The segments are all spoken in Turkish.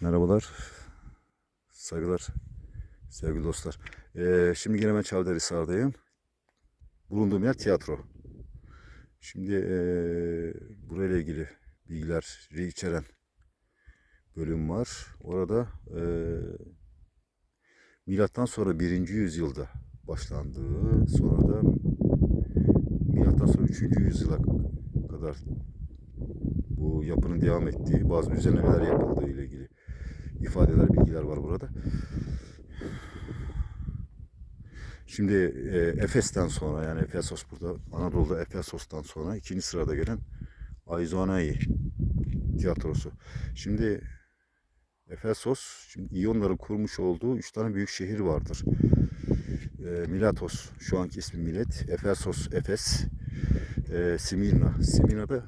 Merhabalar, saygılar, sevgili dostlar. Ee, şimdi yine ben Çavdarhisar'dayım. Bulunduğum yer tiyatro. Şimdi ee, burayla ilgili bilgileri içeren bölüm var. Orada ee, milattan sonra 1. yüzyılda başlandığı, sonra da milattan sonra 3. yüzyıla kadar bu yapının devam ettiği, bazı düzenlemeler yapıldığı ile ilgili ifadeler, bilgiler var burada. Şimdi e, Efes'ten sonra yani Efesos burada Anadolu'da Efesos'tan sonra ikinci sırada gelen Aizonai tiyatrosu. Şimdi Efesos, şimdi İyonların kurmuş olduğu üç tane büyük şehir vardır. E, Milatos, şu anki ismi Milet, Efesos, Efes, e, Simirna. Simirna da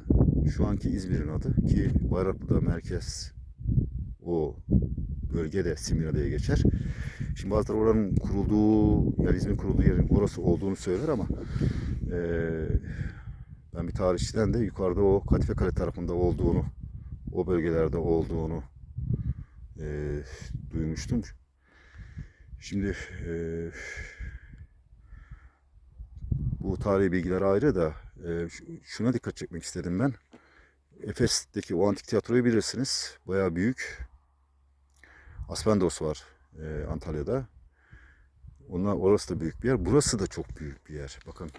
şu anki İzmir'in adı ki Bayraklı'da merkez o bölgede Simirna diye geçer. Şimdi bazıları oranın kurulduğu, yani İzmir'in kurulduğu yerin orası olduğunu söyler ama eee, ben bir tarihçiden de yukarıda o Kadife Kale tarafında olduğunu, o bölgelerde olduğunu eee, duymuştum. Şimdi eee, bu tarihi bilgiler ayrı da şu- şuna dikkat çekmek istedim ben. Efes'teki o antik tiyatroyu bilirsiniz. Bayağı büyük. Aspendos var e, Antalya'da. Onlar, orası da büyük bir yer. Burası da çok büyük bir yer. Bakın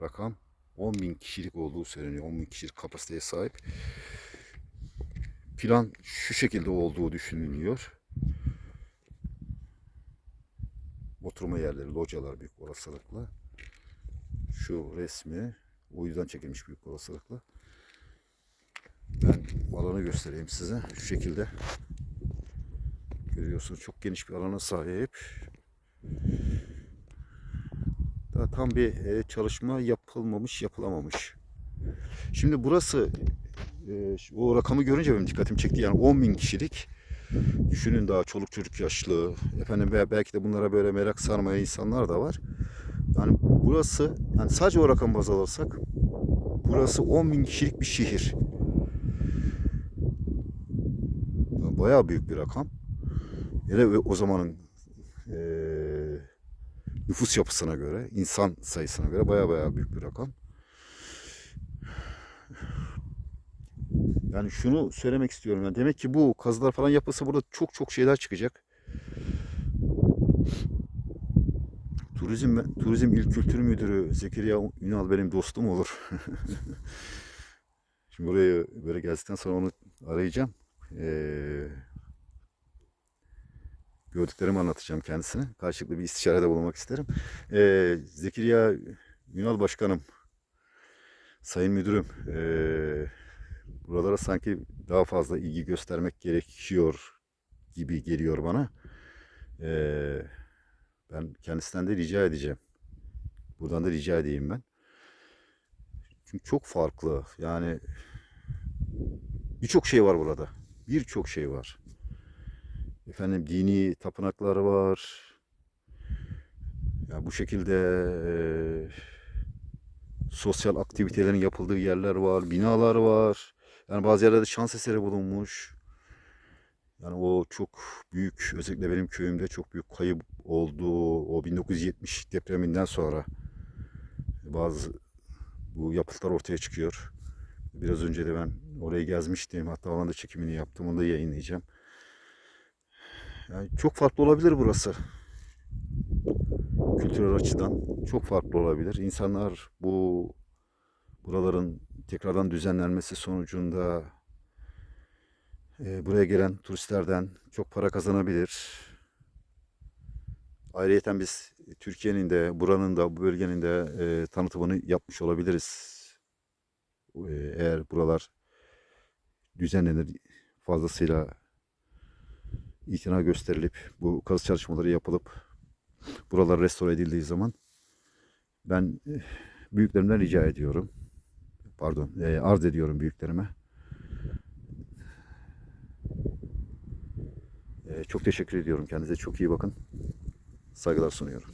rakam 10 bin kişilik olduğu söyleniyor. 10 bin kişilik kapasiteye sahip. Plan şu şekilde olduğu düşünülüyor. Oturma yerleri, localar büyük olasılıkla. Şu resmi o yüzden çekilmiş büyük olasılıkla. Ben alanı göstereyim size. Şu şekilde. Görüyorsunuz çok geniş bir alana sahip. Daha tam bir e, çalışma yapılmamış, yapılamamış. Şimdi burası e, o rakamı görünce benim dikkatimi çekti. Yani 10 bin kişilik. Düşünün daha çoluk çocuk yaşlı. Efendim belki de bunlara böyle merak sarmayan insanlar da var. Yani burası, yani sadece o rakamı baz alırsak burası 10 bin kişilik bir şehir. Bayağı büyük bir rakam. Hele o zamanın eee, nüfus yapısına göre, insan sayısına göre bayağı bayağı büyük bir rakam. Yani şunu söylemek istiyorum. Yani demek ki bu kazılar falan yapılsa burada çok çok şeyler çıkacak. Turizm Turizm İl Kültür Müdürü Zekeriya Ünal benim dostum olur. Şimdi buraya böyle geldikten sonra onu arayacağım. Ee, gördüklerimi anlatacağım kendisine. Karşılıklı bir istişarede bulunmak isterim. Ee, Zekeriya Ünal Başkanım, Sayın Müdürüm, ee, buralara sanki daha fazla ilgi göstermek gerekiyor gibi geliyor bana. Ee, ben kendisinden de rica edeceğim. Buradan da rica edeyim ben. Çünkü çok farklı. Yani birçok şey var burada. Birçok şey var. Efendim dini tapınaklar var. Ya bu şekilde eee, sosyal aktivitelerin yapıldığı yerler var, binalar var. Yani bazı yerlerde şans eseri bulunmuş. Yani o çok büyük, özellikle benim köyümde çok büyük kayıp olduğu o 1970 depreminden sonra bazı bu yapıtlar ortaya çıkıyor. Biraz önce de ben orayı gezmiştim. Hatta onun da çekimini yaptım. Onu da yayınlayacağım. Yani çok farklı olabilir burası. Kültürel açıdan çok farklı olabilir. İnsanlar bu buraların tekrardan düzenlenmesi sonucunda e, buraya gelen turistlerden çok para kazanabilir. Ayrıca biz Türkiye'nin de buranın da bu bölgenin de e, tanıtımını yapmış olabiliriz. E, eğer buralar düzenlenir fazlasıyla itina gösterilip bu kazı çalışmaları yapılıp buralar restore edildiği zaman ben eh, büyüklerimden rica ediyorum. Pardon, eh, arz ediyorum büyüklerime. Eh, Çok teşekkür ediyorum. Kendinize çok iyi bakın. Saygılar sunuyorum.